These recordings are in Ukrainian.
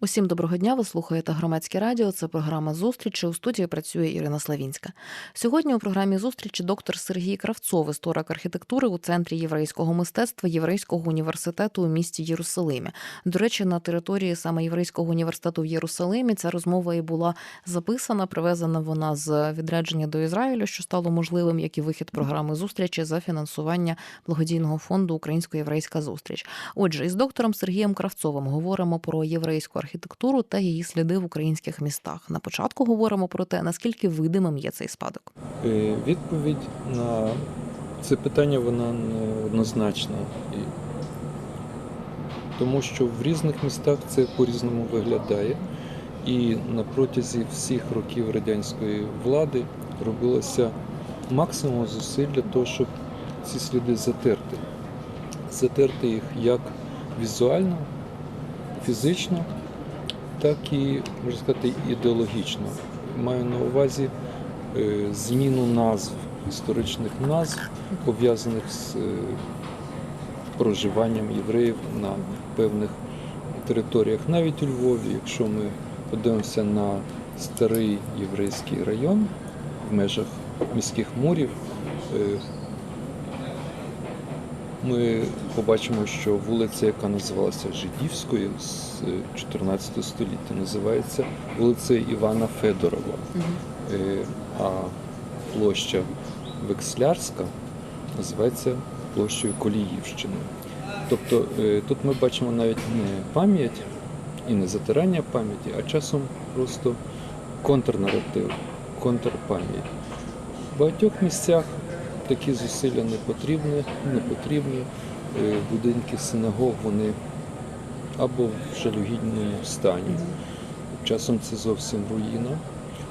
Усім доброго дня. Ви слухаєте громадське радіо. Це програма зустрічі. У студії працює Ірина Славінська. Сьогодні у програмі зустрічі доктор Сергій Кравцов, історик архітектури у центрі єврейського мистецтва Єврейського університету у місті Єрусалимі. До речі, на території саме Єврейського університету в Єрусалимі ця розмова і була записана. Привезена вона з відрядження до Ізраїлю, що стало можливим, як і вихід програми зустрічі за фінансування благодійного фонду Українсько-єврейська зустріч. Отже, із доктором Сергієм Кравцовим говоримо про єврейську архітектуру та її сліди в українських містах. На початку говоримо про те, наскільки видимим є цей спадок. Е, Відповідь на це питання вона не однозначна. Тому що в різних містах це по-різному виглядає. І на протязі всіх років радянської влади робилося максимум зусиль для того, щоб ці сліди затерти. Затерти їх як візуально, фізично, так і, можна сказати, ідеологічно. Маю на увазі е, зміну назв, історичних назв, пов'язаних з е, проживанням євреїв на певних територіях. Навіть у Львові, якщо ми подивимося на старий єврейський район в межах міських мурів, е, ми побачимо, що вулиця, яка називалася Жидівською з е, 14 століття, називається вулицею Івана Федорова. Е, а площа Векслярська називається площею Коліївщини. Тобто е, тут ми бачимо навіть не пам'ять і не затирання пам'яті, а часом просто контрнаратив, контрпам'ять. В багатьох місцях такі зусилля не потрібні, не потрібні. Е, Будинки синагог вони або в жалюгідному стані. Часом це зовсім руїна.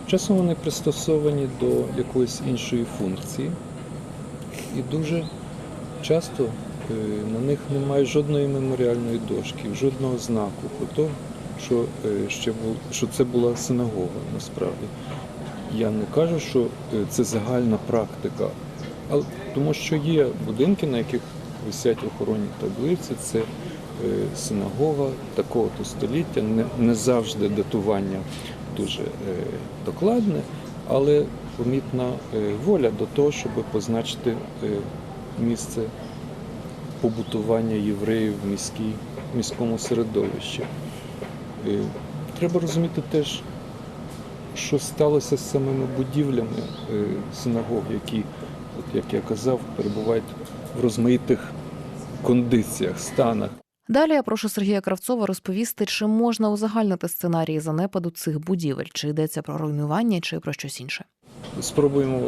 Часом вони пристосовані до якоїсь іншої функції. І дуже часто е, на них немає жодної меморіальної дошки, жодного знаку про те, що, е, ще бу- що це була синагога насправді. Я не кажу, що це загальна практика, тому що є будинки, на яких висять охоронні таблиці, це е, синагога такого-то століття, не, завжди датування дуже е, докладне, але помітна е, воля до того, щоб позначити місце побутування євреїв в міській, міському середовищі. Треба розуміти теж, що сталося з самими будівлями синагог, які, як я казав, перебувають в розмаїтих кондиціях, станах. Далі я прошу Сергія Кравцова розповісти, чи можна узагальнити сценарії занепаду цих будівель, чи йдеться про руйнування, чи про щось інше. Спробуємо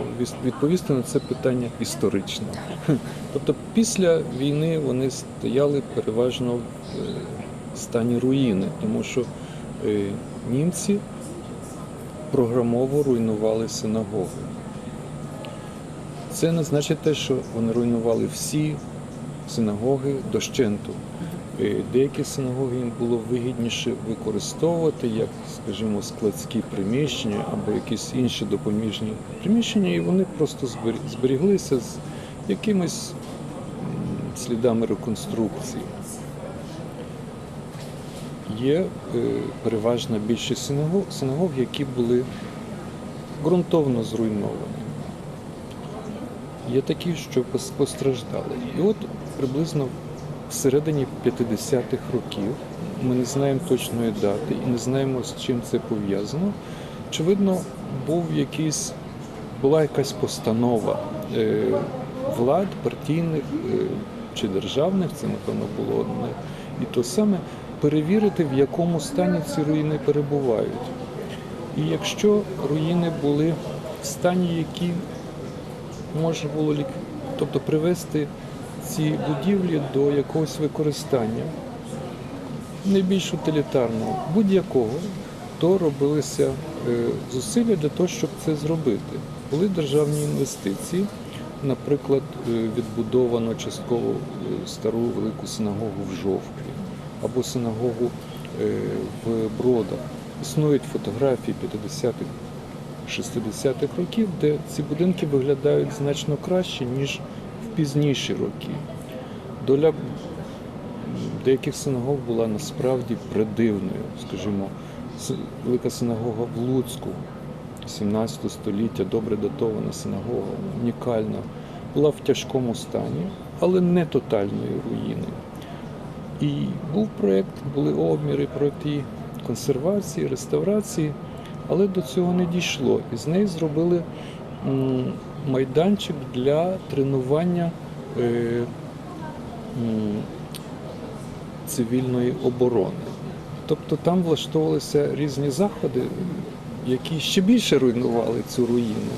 відповісти на це питання історично. Тобто після війни вони стояли переважно в е, стані руїни, тому що е, німці програмово руйнували синагоги. Це не значить те, що вони руйнували всі синагоги дощенту. Е, Деякі синагоги їм було вигідніше використовувати як, скажімо, складські приміщення або якісь інші допоміжні приміщення, і вони просто зберіглися з якимись слідами реконструкції. Є е, переважна більшість синагог, синагог, які були ґрунтовно зруйновані. Є такі, що постраждали. І от приблизно в середині 50-х років ми не знаємо точної дати і не знаємо, з чим це пов'язано. Очевидно, був якийсь, була якась постанова е, влад партійних е, чи державних, це напевно було одне і то саме, перевірити, в якому стані ці руїни перебувають. І якщо руїни були в стані, які можна було тобто привести ці будівлі до якогось використання, не більш утилітарного, будь-якого, то робилися е, зусилля для того, щоб це зробити. Були державні інвестиції. Наприклад, е, відбудовано частково е, стару велику синагогу в Жовкві або синагогу в Бродах. Існують фотографії 50-х, 60-х років, де ці будинки виглядають значно краще, ніж в пізніші роки. Доля деяких синагог була насправді придивною. Скажімо, велика синагога в Луцьку 17 століття, добре датована синагога, унікальна, була в тяжкому стані, але не тотальної руїни. І був проєкт, були обміри, проєкт її консервації, реставрації, але до цього не дійшло. І з неї зробили майданчик для тренування е, цивільної оборони. Тобто там влаштовувалися різні заходи, які ще більше руйнували цю руїну.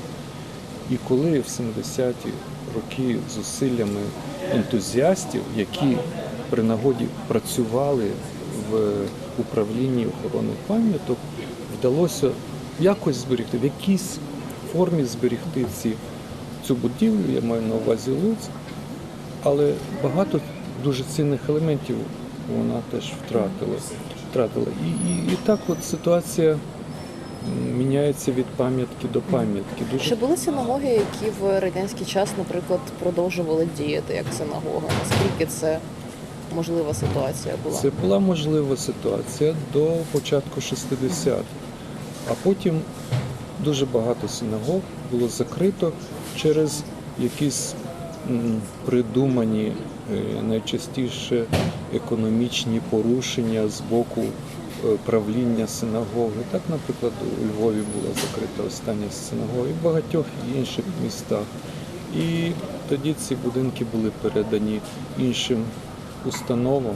І коли в 70-ті роки зусиллями ентузіастів, які при нагоді працювали в управлінні охорони пам'яток, вдалося якось зберегти, в якійсь формі зберегти ці, цю будівлю, я маю на увазі Луцьк, але багато дуже цінних елементів вона теж втратила. втратила. І, і, і так от ситуація міняється від пам'ятки до пам'ятки. Дуже Чи були синагоги, які в радянський час, наприклад, продовжували діяти як синагога? Наскільки це можлива ситуація була? Це була можлива ситуація до початку 60-х. А потім дуже багато синагог було закрито через якісь придумані е, найчастіше економічні порушення з боку е, правління синагоги. Так, наприклад, у Львові була закрита остання синагога і в багатьох інших містах. І тоді ці будинки були передані іншим установам,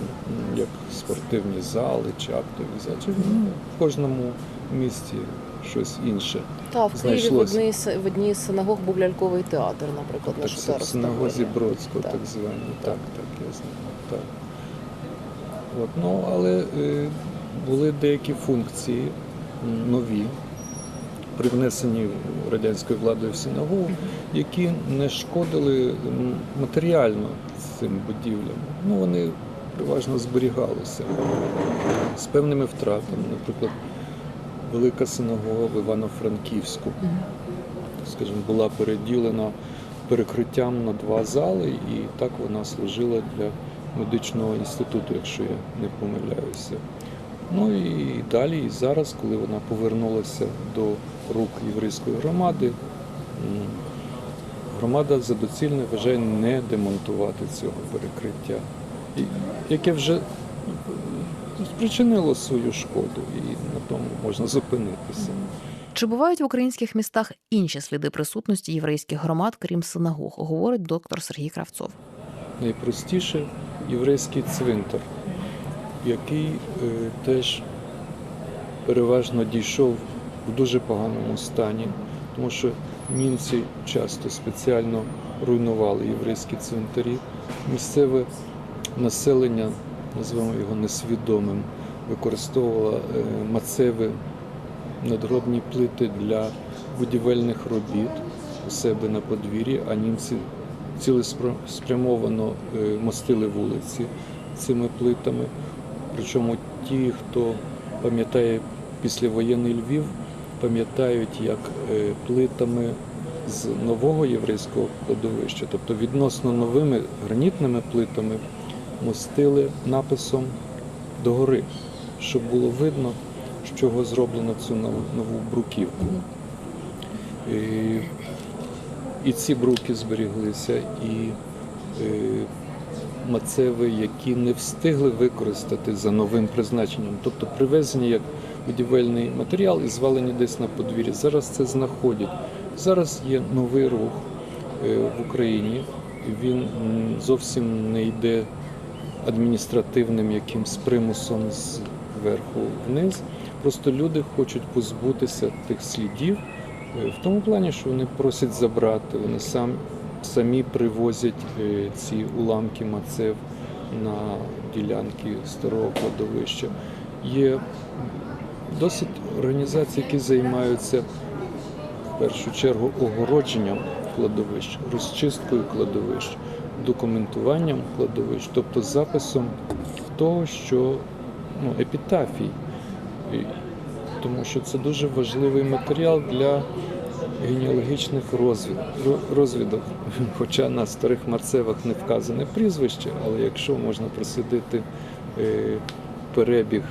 як спортивні зали чи актові зали. Чи, ну, в кожному місті щось інше. Та в Києві в одній в одній з синагог був ляльковий театр, наприклад, Так, наш в синагозі. Бродського, Так. так, звані. Так, так, я знаю. Так. От, ну, але е, були деякі функції нові, привнесені радянською владою в синагогу, які не шкодили матеріально цим будівлям. Ну, вони переважно зберігалися з певними втратами. Наприклад, велика синагога в Івано-Франківську. Скажімо, була переділена перекриттям на два зали, і так вона служила для медичного інституту, якщо я не помиляюся. Ну і далі, і зараз, коли вона повернулася до рук єврейської громади, громада за доцільне вважає не демонтувати цього перекриття, яке вже спричинило свою шкоду, і на тому можна зупинитися. Чи бувають в українських містах інші сліди присутності єврейських громад, крім синагог, говорить доктор Сергій Кравцов. найпростіше єврейський цвинтар, який е, теж переважно дійшов в дуже поганому стані, тому що німці часто спеціально руйнували єврейські цвинтарі. Місцеве населення, називаємо його несвідомим, використовувало е, мацеви, надгробні плити для будівельних робіт у себе на подвір'ї, а німці цілеспрямовано е, мостили вулиці цими плитами. Причому ті, хто пам'ятає післявоєнний Львів, пам'ятають, як е, плитами з нового єврейського кладовища, тобто відносно новими гранітними плитами, мостили написом догори, щоб було видно, з чого зроблено цю нову, бруківку. І, і ці бруки зберіглися, і е, мацеви, які не встигли використати за новим призначенням, тобто привезені як будівельний матеріал і звалені десь на подвір'ї. Зараз це знаходять. Зараз є новий рух е, в Україні. Він зовсім не йде адміністративним якимсь примусом зверху вниз. Просто люди хочуть позбутися тих слідів е, в тому плані, що вони просять забрати, вони сам, самі привозять е, ці уламки мацев на ділянки старого кладовища. Є досить організації, які займаються в першу чергу огородженням кладовищ, розчисткою кладовищ, документуванням кладовищ, тобто записом того, що ну, епітафій. Тому що це дуже важливий матеріал для генеалогічних розвід, розвідок. Хоча на старих марцевах не вказане прізвище, але якщо можна прослідити е, перебіг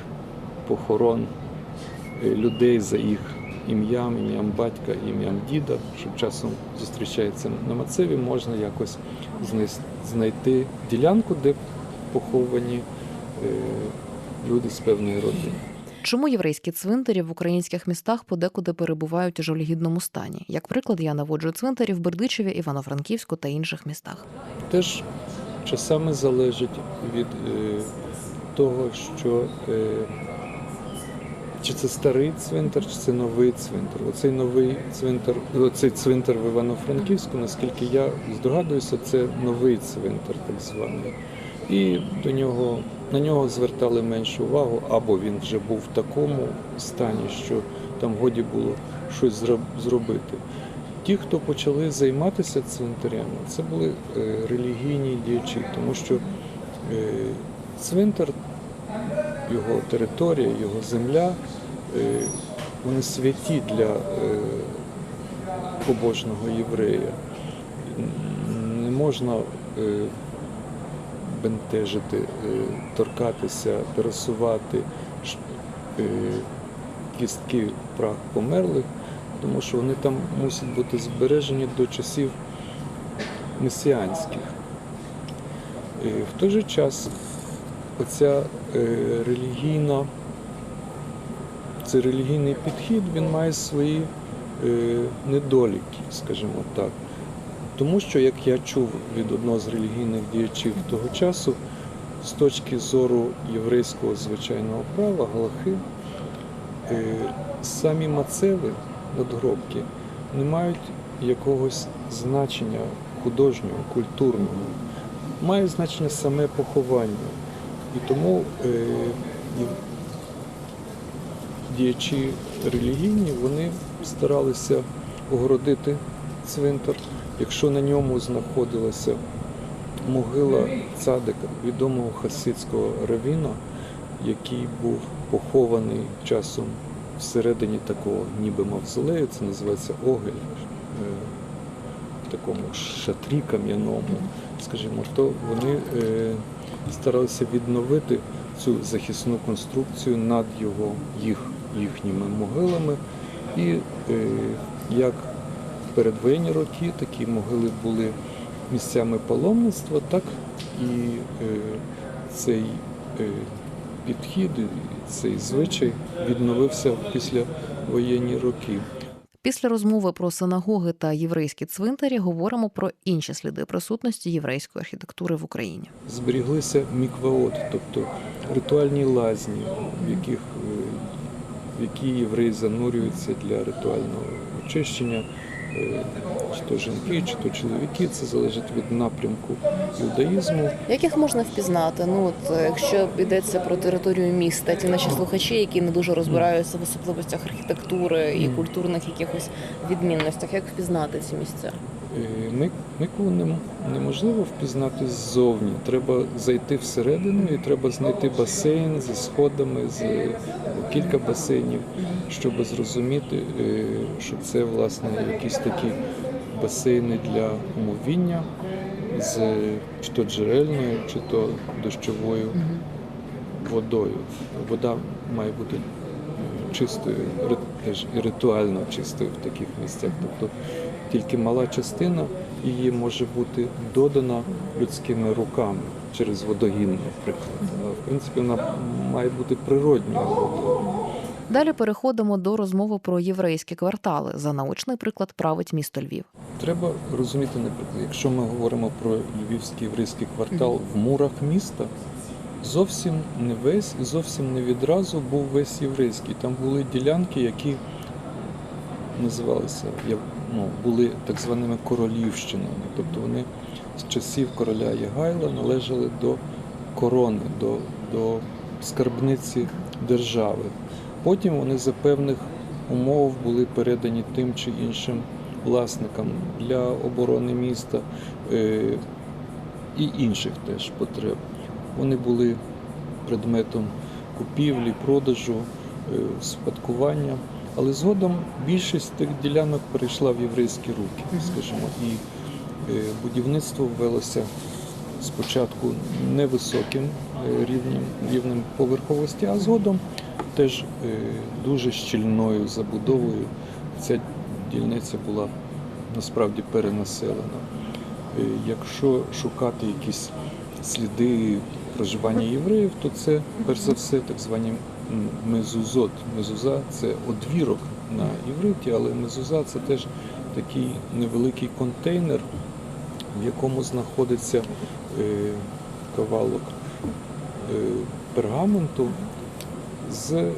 похорон е, людей за їх ім'ям, ім'ям батька, ім'ям діда, що часом зустрічається на Мацеві, можна якось знайти ділянку, де поховані е, люди з певної родини. Чому єврейські цвинтарі в українських містах подекуди перебувають у жалюгідному стані? Як приклад, я наводжу цвинтарі в Бердичеві, Івано-Франківську та інших містах. теж часами залежить від е, того, що е, чи це старий цвинтар, чи це новий цвинтар. Оцей новий цвинтар, оцей цвинтар в Івано-Франківську, наскільки я здогадуюся, це новий цвинтар, так званий. І до нього на нього звертали меншу увагу, або він вже був в такому стані, що там годі було щось зробити. Ті, хто почали займатися цвинтарями, це були е, релігійні діячі, тому що е, цвинтар, його територія, його земля, е, вони святі для е, побожного єврея. Не можна е, бентежити, торкатися, пересувати кістки прах померлих, тому що вони там мусять бути збережені до часів месіанських. В той же час оця е, релігійна, цей релігійний підхід він має свої е, недоліки, скажімо так. Тому що, як я чув від одного з релігійних діячів того часу, з точки зору єврейського звичайного права, галахи, е, самі мацеви надгробки не мають якогось значення художнього, культурного. Має значення саме поховання. І тому е, діячі релігійні вони старалися огородити цвинтар. Якщо на ньому знаходилася могила цадика, відомого хасидського равіна, який був похований часом всередині такого ніби мавзолею, це називається огель, е, в такому шатрі кам'яному, скажімо, то вони е, старалися відновити цю захисну конструкцію над його, їх, їхніми могилами. І е, як в передвоєнні роки такі могили були місцями паломництва, так і е, цей е, підхід, цей звичай відновився після воєнні роки. Після розмови про синагоги та єврейські цвинтарі говоримо про інші сліди присутності єврейської архітектури в Україні. зберіглися мікваот, тобто ритуальні лазні, в яких е, в які євреї занурюються для ритуального очищення. Чи то жінки, чи то чоловіки, це залежить від напрямку юдаїзму. Як їх можна впізнати? Ну от е, якщо йдеться про територію міста, ті наші слухачі, які не дуже розбираються в особливостях архітектури і культурних якихось відмінностях, як впізнати ці місця? Е, Миколу нем- неможливо впізнати ззовні. Треба зайти всередину і треба знайти басейн зі сходами, з кілька басейнів, щоб зрозуміти, е, що це власне якісь такі басейни для умовіння з чи то джерельною, чи то дощовою водою. Вода має бути е, чистою, теж ритуально чистою в таких місцях. Тобто тільки мала частина її може бути додана людськими руками через водогін, наприклад. В принципі вона має бути природньою. Далі переходимо до розмови про єврейські квартали. За научний приклад править місто Львів. Треба розуміти, наприклад, якщо ми говоримо про львівський єврейський квартал в мурах міста, зовсім не весь і зовсім не відразу був весь єврейський. Там були ділянки, які називалися, ну, були так званими королівщинами. Тобто вони з часів короля Ягайла належали до корони, до, до скарбниці держави. Потім вони за певних умов були передані тим чи іншим власникам для оборони міста е, і інших теж потреб. Вони були предметом купівлі, продажу, е, спадкування. Але згодом більшість тих ділянок перейшла в єврейські руки, скажімо, і е, будівництво велося спочатку невисоким е, рівнем, рівнем поверховості, а згодом теж е, дуже щільною забудовою. Ця дільниця була насправді перенаселена. Якщо шукати якісь сліди проживання євреїв, то це перш за все так звані мезузот. Мезуза це одвірок на івриті, але мезуза це теж такий невеликий контейнер, в якому знаходиться е, кавалок е, пергаменту з е,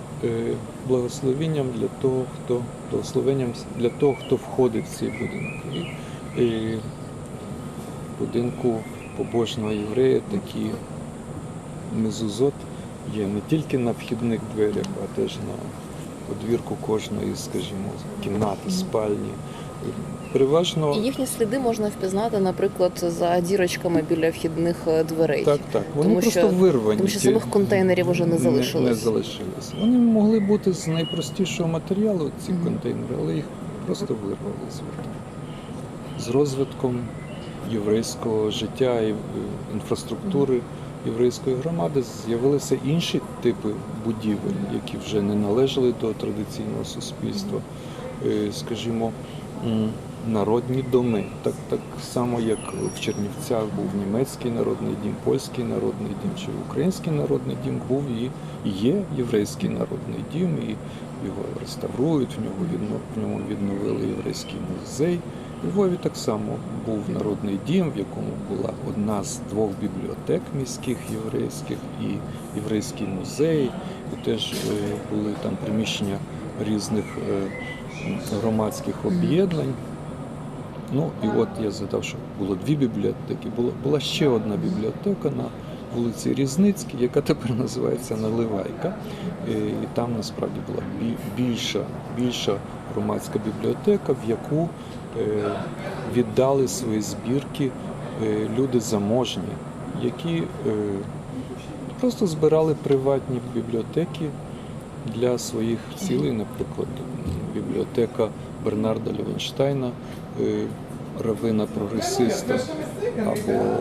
благословенням для того, хто благословенням для того, хто входить в цей будинок. І, будинку побожного єврея такі мезузот є не тільки на вхідних дверях, а теж на подвірку кожної, скажімо, кімнати, спальні. Переважно І їхні сліди можна впізнати, наприклад, за дірочками біля вхідних е, дверей. Так, так. Вони Тому просто що- вирвані. тому що Ті- самих контейнерів уже не залишилось. Не, залишилось. Вони могли бути з найпростішого матеріалу, ці Мгм. контейнери, але їх просто вирвали звідти. З розвитком єврейського життя і е, інфраструктури єврейської громади з'явилися інші типи будівель, які вже не належали до традиційного суспільства. Е, Скажімо, народні доми. Так, так само, як в Чернівцях був німецький народний дім, польський народний дім чи український народний дім, був і є єврейський народний дім, і його реставрують, в нього в ньому відновили єврейський музей. У Львові так само був народний дім, в якому була одна з двох бібліотек міських єврейських і єврейський музей. І теж е, були там приміщення різних е, громадських об'єднань. Ну і от я згадав, що було дві бібліотеки. Була, ще одна бібліотека на вулиці Різницькій, яка тепер називається Наливайка. І, там насправді була більша, більша громадська бібліотека, в яку е, віддали свої збірки е, люди заможні, які е, просто збирали приватні бібліотеки для своїх цілей, наприклад, бібліотека Бернарда Левенштайна, е, равина прогресиста, або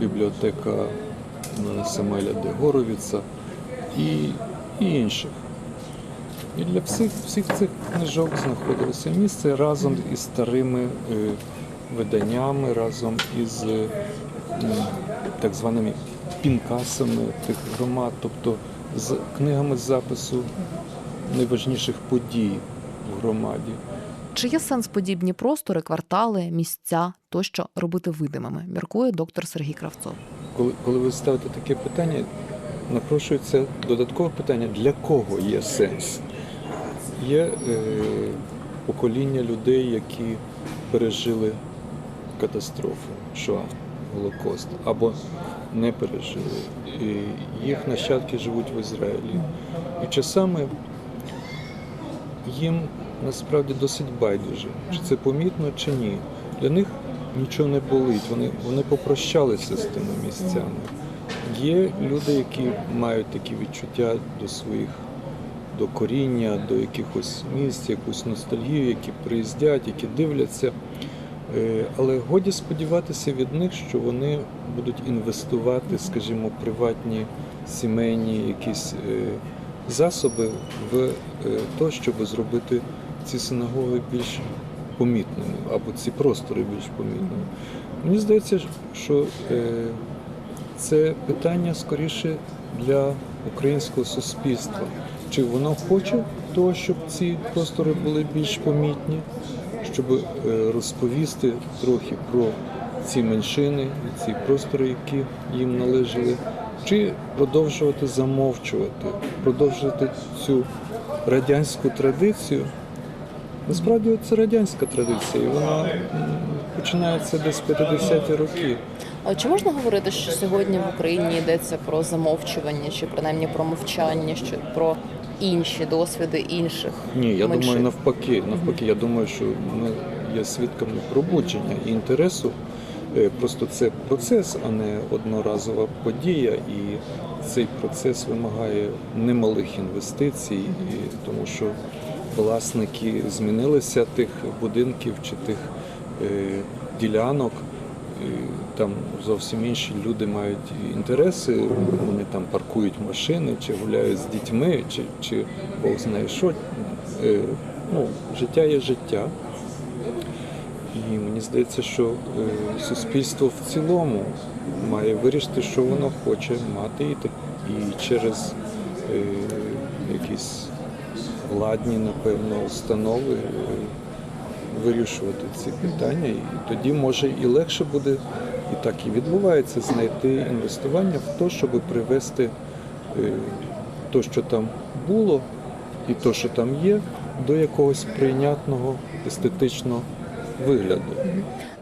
бібліотека Самеля де Горовіца і, і інших. І для всіх, всіх цих книжок знаходилося місце разом із старими е, виданнями, разом із е, так званими пінкасами тих громад, тобто з книгами запису найважніших подій в громаді. Чи є сенс подібні простори, квартали, місця тощо робити видимими? Міркує доктор Сергій Кравцов. Коли, коли ви ставите таке питання, напрошується додаткове питання, для кого є сенс? Є е, покоління людей, які пережили катастрофу, Шоа, Голокост, або не пережили. І їх нащадки живуть в Ізраїлі. І часами їм насправді досить байдуже, чи це помітно, чи ні. Для них нічого не болить, вони, вони попрощалися з тими місцями. Є люди, які мають такі відчуття до своїх до коріння, до якихось місць, якусь ностальгію, які приїздять, які дивляться. Е, Але годі сподіватися від них, що вони будуть інвестувати, скажімо, приватні сімейні якісь е, засоби в е, те, щоб зробити ці синагоги більш помітними, або ці простори більш помітними. Мені здається, що е, це питання скоріше для українського суспільства. Чи воно хоче того, щоб ці простори були більш помітні, щоб е, розповісти трохи про ці меншини, ці простори, які їм належали, чи продовжувати замовчувати, продовжувати цю радянську традицію. Насправді це радянська традиція, і вона починається десь в 50-ті роки. А чи можна говорити, що сьогодні в Україні йдеться про замовчування, чи принаймні про мовчання, що про інші досвіди інших? Ні, я меншин? думаю, навпаки. Навпаки, я думаю, що ми є свідками пробудження і інтересу Е, Просто це процес, а не одноразова подія, і цей процес вимагає немалих інвестицій, і тому що власники змінилися тих будинків чи тих е, ділянок. Там зовсім інші люди мають інтереси, вони там паркують машини, чи гуляють з дітьми, чи, чи Бог знає що. Е, Ну, життя є життя. І мені здається, що е, суспільство в цілому має вирішити, що воно хоче мати, і, через якісь владні, напевно, установи е, вирішувати ці питання. І тоді може і легше буде, і так і відбувається, знайти інвестування в те, щоб привести те, що там було, і те, що там є, до якогось прийнятного естетичного вигляду.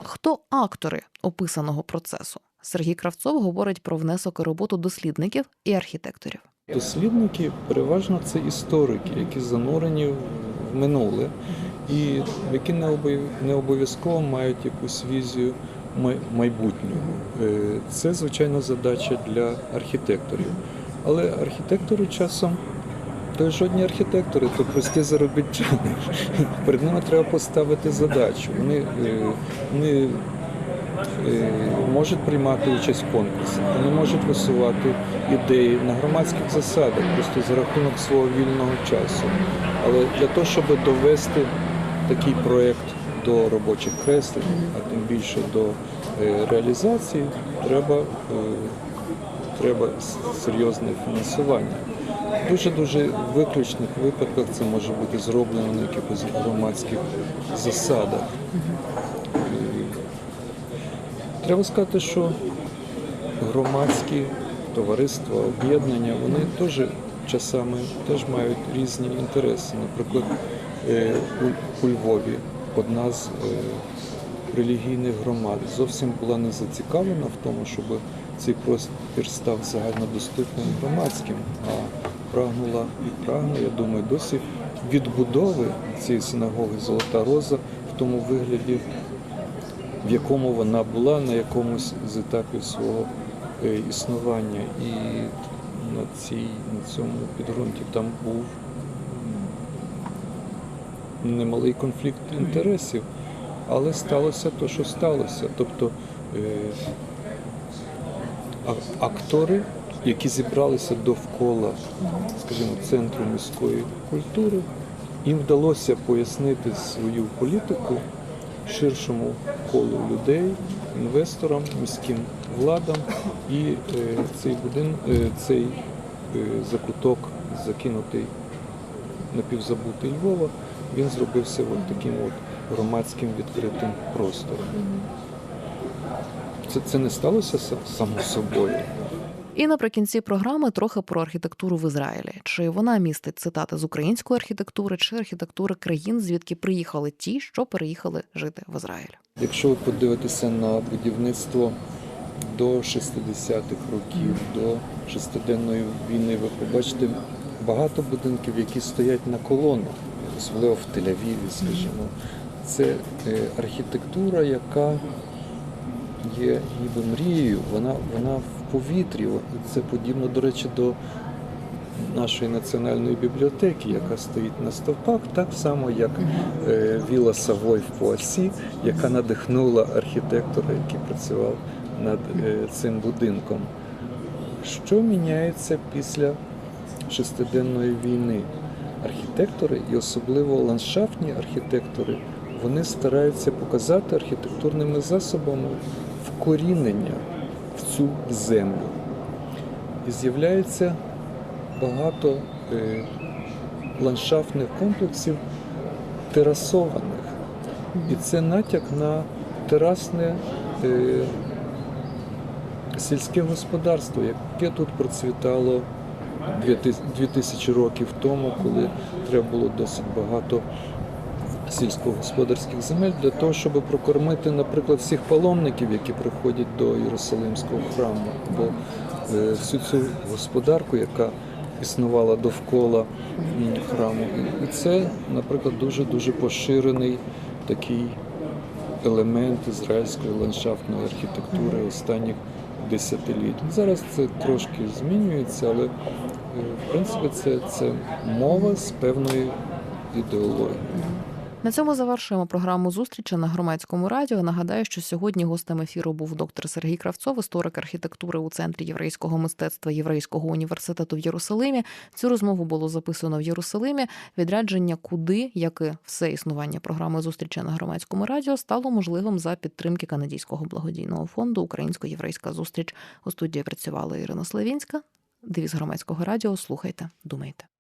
Хто актори описаного процесу? Сергій Кравцов говорить про внесок і роботу дослідників і архітекторів. Дослідники переважно це історики, які занурені в минуле, і які не обов'язково мають якусь візію май- майбутнього. Е, Це, звичайно, задача для архітекторів. Але архітектори часом то жодні архітектори, то прості заробітчани. Перед ними треба поставити задачу. Вони, е, вони можуть приймати участь в конкурсах, вони можуть висувати ідеї на громадських засадах, просто за рахунок свого вільного часу. Але для того, щоб довести такий проєкт до робочих креслень, а тим більше до е, реалізації, треба, е, треба серйозне фінансування. Дуже-дуже виключних випадках це може бути зроблено на якихось громадських засадах. Треба сказати, що громадські товариства, об'єднання, вони теж часами теж мають різні інтереси. Наприклад, е, у, Львові одна з е, релігійних громад зовсім була не зацікавлена в тому, щоб цей простір став загальнодоступним громадським, а прагнула і прагне, я думаю, досі відбудови цієї синагоги Золота Роза в тому вигляді, в якому вона була на якомусь з етапів свого е, існування. І на, цій, на цьому підґрунті там був немалий конфлікт інтересів, але сталося те, що сталося. Тобто е, актори, які зібралися довкола, скажімо, центру міської культури, їм вдалося пояснити свою політику ширшому колу людей, інвесторам, міським владам, і е, цей будин, е, цей е, закуток закинутий напівзабутий Львова, він зробився от таким от громадським відкритим простором. Це, це не сталося са- само собою. І наприкінці програми трохи про архітектуру в Ізраїлі. Чи вона містить цитати з української архітектури чи архітектури країн, звідки приїхали ті, що переїхали жити в Ізраїль? Якщо ви подивитеся на будівництво до 60-х років, до шестиденної війни, ви побачите багато будинків, які стоять на колонах, особливо в Тель-Авіві, скажімо. Це е, архітектура, яка є ніби мрією, вона, вона в повітрі. Це подібно, до речі, до нашої національної бібліотеки, яка стоїть на стовпах, так само як е, Віла Савой в Пуасі, яка надихнула архітектора, який працював над е, цим будинком. Що міняється після шестиденної війни? Архітектори і особливо ландшафтні архітектори, вони стараються показати архітектурними засобами вкорінення цю землю. І з'являється багато е, ландшафтних комплексів терасованих. І це натяк на терасне е, сільське господарство, яке тут процвітало 2000 років тому, коли треба було досить багато сільськогосподарських земель для того, щоб прокормити, наприклад, всіх паломників, які приходять до Єрусалимського храму, або е, всю цю господарку, яка існувала довкола храму. І- це, наприклад, дуже дуже поширений такий елемент ізраїльської ландшафтної архітектури останніх десятиліть. Зараз це трошки змінюється, але е, в принципі це, це мова з певної ідеології. На цьому завершуємо програму зустрічі на громадському радіо. Нагадаю, що сьогодні гостем ефіру був доктор Сергій Кравцов, історик архітектури у центрі єврейського мистецтва Єврейського університету в Єрусалимі. Цю розмову було записано в Єрусалимі. Відрядження куди, як і все існування програми зустрічі на громадському радіо стало можливим за підтримки канадського благодійного фонду Українсько-єврейська зустріч. У студії працювала Ірина Славінська. Девіз громадського радіо. Слухайте, думайте.